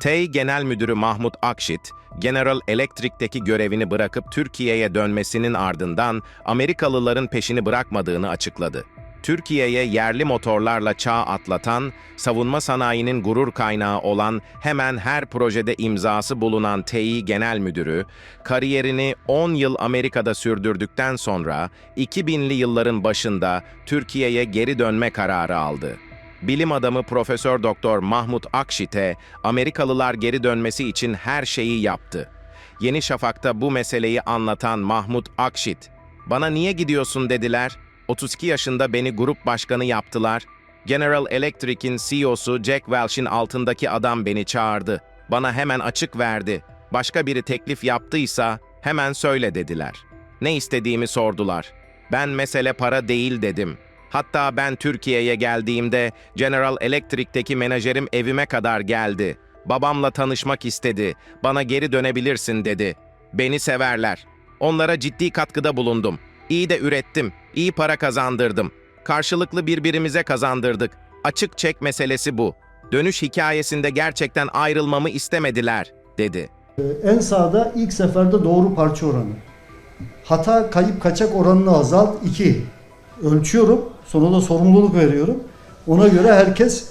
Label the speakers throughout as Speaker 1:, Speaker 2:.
Speaker 1: TEY Genel Müdürü Mahmut Akşit, General Electric'teki görevini bırakıp Türkiye'ye dönmesinin ardından Amerikalıların peşini bırakmadığını açıkladı. Türkiye'ye yerli motorlarla çağ atlatan, savunma sanayinin gurur kaynağı olan hemen her projede imzası bulunan TEİ Genel Müdürü, kariyerini 10 yıl Amerika'da sürdürdükten sonra 2000'li yılların başında Türkiye'ye geri dönme kararı aldı. Bilim adamı Profesör Doktor Mahmut Akşit'e Amerikalılar geri dönmesi için her şeyi yaptı. Yeni Şafak'ta bu meseleyi anlatan Mahmut Akşit, "Bana niye gidiyorsun?" dediler. 32 yaşında beni grup başkanı yaptılar. General Electric'in CEO'su Jack Welch'in altındaki adam beni çağırdı. Bana hemen açık verdi. Başka biri teklif yaptıysa hemen söyle dediler. Ne istediğimi sordular. Ben mesele para değil dedim. Hatta ben Türkiye'ye geldiğimde General Electric'teki menajerim evime kadar geldi. Babamla tanışmak istedi. Bana geri dönebilirsin dedi. Beni severler. Onlara ciddi katkıda bulundum. İyi de ürettim. iyi para kazandırdım. Karşılıklı birbirimize kazandırdık. Açık çek meselesi bu. Dönüş hikayesinde gerçekten ayrılmamı istemediler, dedi.
Speaker 2: En sağda ilk seferde doğru parça oranı. Hata kayıp kaçak oranını azalt 2. Ölçüyorum. Sonra da sorumluluk veriyorum. Ona göre herkes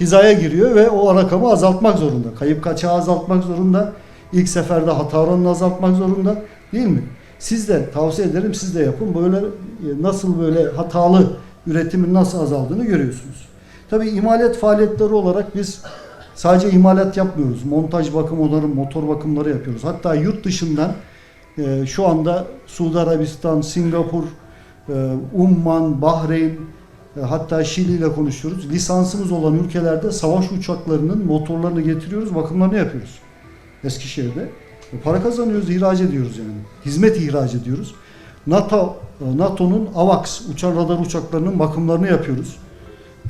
Speaker 2: hizaya giriyor ve o rakamı azaltmak zorunda. Kayıp kaçağı azaltmak zorunda. İlk seferde hata oranını azaltmak zorunda. Değil mi? Siz de tavsiye ederim siz de yapın. Böyle e, nasıl böyle hatalı üretimin nasıl azaldığını görüyorsunuz. Tabii imalat faaliyetleri olarak biz sadece imalat yapmıyoruz. Montaj bakım onarım, motor bakımları yapıyoruz. Hatta yurt dışından e, şu anda Suudi Arabistan, Singapur, Umman, Bahreyn, e, hatta Şili ile konuşuyoruz. Lisansımız olan ülkelerde savaş uçaklarının motorlarını getiriyoruz, bakımlarını yapıyoruz. Eskişehir'de. E, Para kazanıyoruz, ihraç ediyoruz yani. Hizmet ihraç ediyoruz. NATO e, NATO'nun AVAX uçan radar uçaklarının bakımlarını yapıyoruz.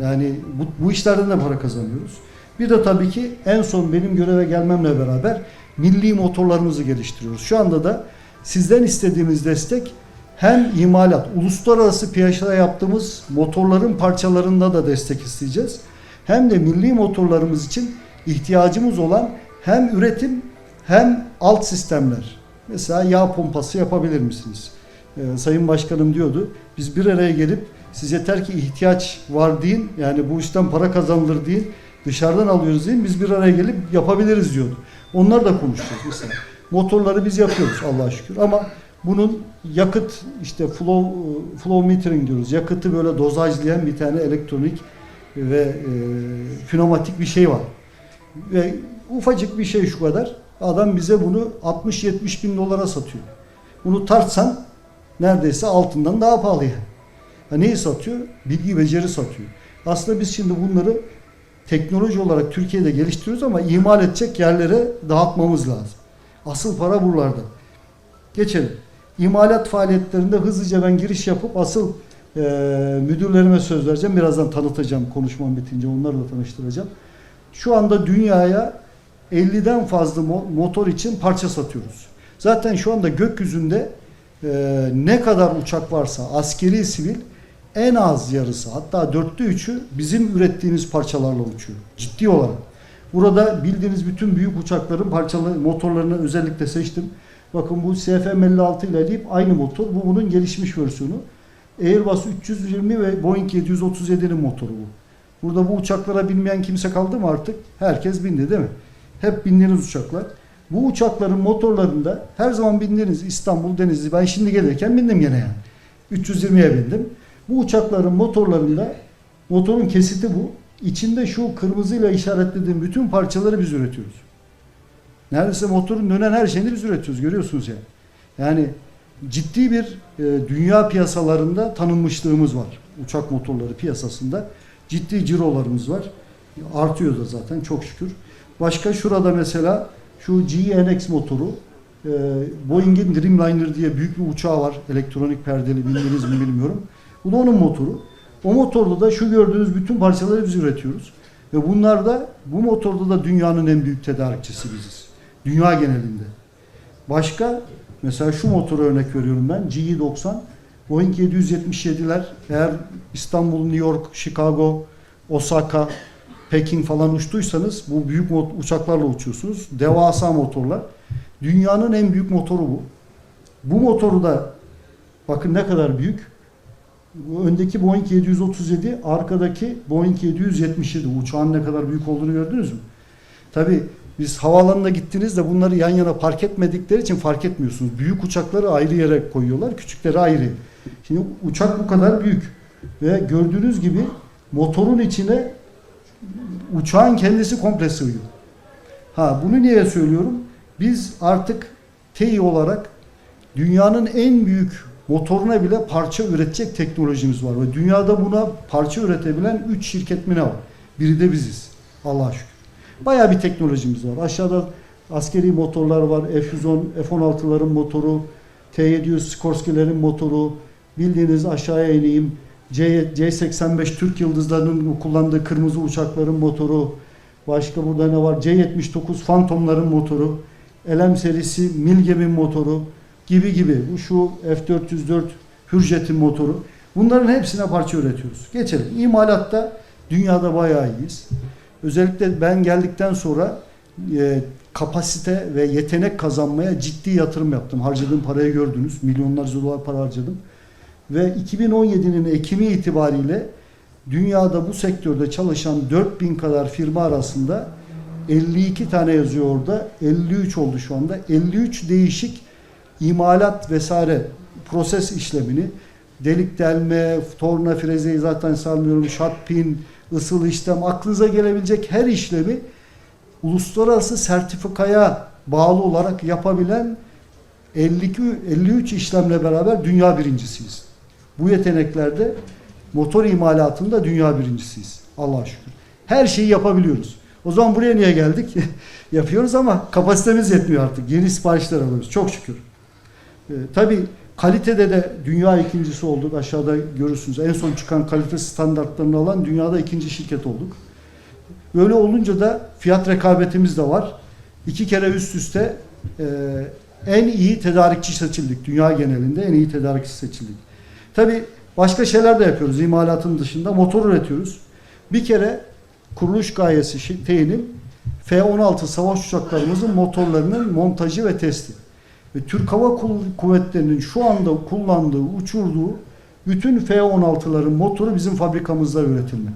Speaker 2: Yani bu, bu işlerden de para kazanıyoruz. Bir de tabii ki en son benim göreve gelmemle beraber milli motorlarımızı geliştiriyoruz. Şu anda da sizden istediğimiz destek hem imalat, uluslararası piyasada yaptığımız motorların parçalarında da destek isteyeceğiz. Hem de milli motorlarımız için ihtiyacımız olan hem üretim hem alt sistemler. Mesela yağ pompası yapabilir misiniz? Ee, Sayın Başkanım diyordu. Biz bir araya gelip siz yeter ki ihtiyaç var deyin. Yani bu işten para kazanılır deyin. Dışarıdan alıyoruz deyin. Biz bir araya gelip yapabiliriz diyordu. Onlar da konuşacağız mesela. Motorları biz yapıyoruz Allah'a şükür ama bunun yakıt işte flow, flow metering diyoruz. Yakıtı böyle dozajlayan bir tane elektronik ve e, pneumatik bir şey var. Ve ufacık bir şey şu kadar. Adam bize bunu 60-70 bin dolara satıyor. Bunu tartsan neredeyse altından daha pahalı yani. Ha, neyi satıyor? Bilgi beceri satıyor. Aslında biz şimdi bunları teknoloji olarak Türkiye'de geliştiriyoruz ama imal edecek yerlere dağıtmamız lazım. Asıl para buralarda. Geçelim. İmalat faaliyetlerinde hızlıca ben giriş yapıp asıl e, müdürlerime söz vereceğim. Birazdan tanıtacağım konuşmam bitince onları da tanıştıracağım. Şu anda dünyaya 50'den fazla mo- motor için parça satıyoruz. Zaten şu anda gökyüzünde e, ne kadar uçak varsa askeri sivil en az yarısı hatta dörtte üçü bizim ürettiğimiz parçalarla uçuyor. Ciddi olarak. Burada bildiğiniz bütün büyük uçakların parçaları, motorlarını özellikle seçtim. Bakın bu CFM56 ile deyip aynı motor. Bu bunun gelişmiş versiyonu. Airbus 320 ve Boeing 737'nin motoru bu. Burada bu uçaklara binmeyen kimse kaldı mı artık? Herkes bindi değil mi? Hep bindiğiniz uçaklar. Bu uçakların motorlarında her zaman bindiğiniz İstanbul, Denizli. Ben şimdi gelirken bindim gene yani. 320'ye bindim. Bu uçakların motorlarında motorun kesiti bu. İçinde şu kırmızıyla işaretlediğim bütün parçaları biz üretiyoruz. Neredeyse motorun dönen her şeyini biz üretiyoruz. Görüyorsunuz yani. Yani ciddi bir e, dünya piyasalarında tanınmışlığımız var. Uçak motorları piyasasında ciddi cirolarımız var. Artıyor da zaten çok şükür. Başka şurada mesela şu GNX motoru e, Boeing'in Dreamliner diye büyük bir uçağı var. Elektronik perdeli bildiniz mi bilmiyorum. Bu da onun motoru. O motorda da şu gördüğünüz bütün parçaları biz üretiyoruz. Ve bunlar da bu motorda da dünyanın en büyük tedarikçisi biziz. Dünya genelinde. Başka mesela şu motoru örnek veriyorum ben. GE90 Boeing 777'ler eğer İstanbul, New York, Chicago, Osaka Pekin falan uçtuysanız bu büyük uçaklarla uçuyorsunuz. Devasa motorlar. Dünyanın en büyük motoru bu. Bu motoru da bakın ne kadar büyük. Öndeki Boeing 737, arkadaki Boeing 777. Uçağın ne kadar büyük olduğunu gördünüz mü? Tabi biz havaalanına gittiğinizde bunları yan yana park etmedikleri için fark etmiyorsunuz. Büyük uçakları ayrı yere koyuyorlar, küçükleri ayrı. Şimdi uçak bu kadar büyük ve gördüğünüz gibi motorun içine uçağın kendisi komple sığıyor. Ha bunu niye söylüyorum? Biz artık TEİ olarak dünyanın en büyük motoruna bile parça üretecek teknolojimiz var ve dünyada buna parça üretebilen 3 şirket mi ne var? Biri de biziz. Allah'a şükür. Bayağı bir teknolojimiz var. Aşağıda askeri motorlar var. F-110, F-16'ların motoru, T-700 Sikorsky'lerin motoru, bildiğiniz aşağıya ineyim. C, C-85 Türk Yıldızları'nın kullandığı kırmızı uçakların motoru. Başka burada ne var? C-79 Phantom'ların motoru. LM serisi Milgem'in motoru gibi gibi. Bu şu F-404 Hürjet'in motoru. Bunların hepsine parça üretiyoruz. Geçelim. İmalatta dünyada bayağı iyiyiz. Özellikle ben geldikten sonra e, kapasite ve yetenek kazanmaya ciddi yatırım yaptım. Harcadığım parayı gördünüz. Milyonlarca dolar para harcadım. Ve 2017'nin Ekim'i itibariyle dünyada bu sektörde çalışan 4000 kadar firma arasında 52 tane yazıyor orada. 53 oldu şu anda. 53 değişik imalat vesaire proses işlemini delik delme, torna frezeyi zaten salmıyorum, shot pin, ısıl işlem, aklınıza gelebilecek her işlemi uluslararası sertifikaya bağlı olarak yapabilen 52 53 işlemle beraber dünya birincisiyiz. Bu yeteneklerde motor imalatında dünya birincisiyiz. Allah'a şükür. Her şeyi yapabiliyoruz. O zaman buraya niye geldik? Yapıyoruz ama kapasitemiz yetmiyor artık. Yeni siparişler alıyoruz. Çok şükür. Ee, tabii kalitede de dünya ikincisi olduk. Aşağıda görürsünüz. En son çıkan kalite standartlarını alan dünyada ikinci şirket olduk. Böyle olunca da fiyat rekabetimiz de var. İki kere üst üste e, en iyi tedarikçi seçildik. Dünya genelinde en iyi tedarikçi seçildik. Tabi başka şeyler de yapıyoruz imalatın dışında. Motor üretiyoruz. Bir kere kuruluş gayesi TEİ'nin F-16 savaş uçaklarımızın motorlarının montajı ve testi. Ve Türk Hava Kuvvetleri'nin şu anda kullandığı, uçurduğu bütün F-16'ların motoru bizim fabrikamızda üretilme.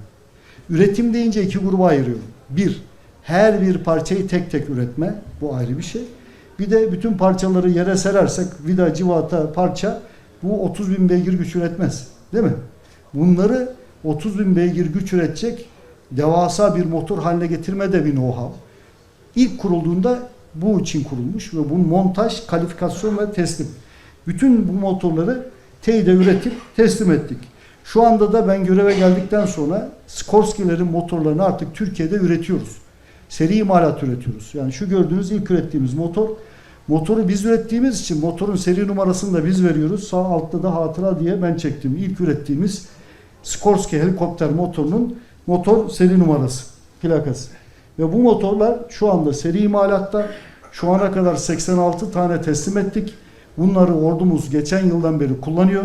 Speaker 2: Üretim deyince iki gruba ayırıyorum. Bir, her bir parçayı tek tek üretme. Bu ayrı bir şey. Bir de bütün parçaları yere serersek vida, civata, parça bu 30 bin beygir güç üretmez. Değil mi? Bunları 30 bin beygir güç üretecek devasa bir motor haline getirme de bir know-how. İlk kurulduğunda bu için kurulmuş ve bu montaj, kalifikasyon ve teslim. Bütün bu motorları TEİ'de üretip teslim ettik. Şu anda da ben göreve geldikten sonra Skorsky'lerin motorlarını artık Türkiye'de üretiyoruz. Seri imalat üretiyoruz. Yani şu gördüğünüz ilk ürettiğimiz motor. Motoru biz ürettiğimiz için motorun seri numarasını da biz veriyoruz. Sağ altta da hatıra diye ben çektim. İlk ürettiğimiz Skorsky helikopter motorunun motor seri numarası, plakası. Ve bu motorlar şu anda seri imalatta. Şu ana kadar 86 tane teslim ettik. Bunları ordumuz geçen yıldan beri kullanıyor.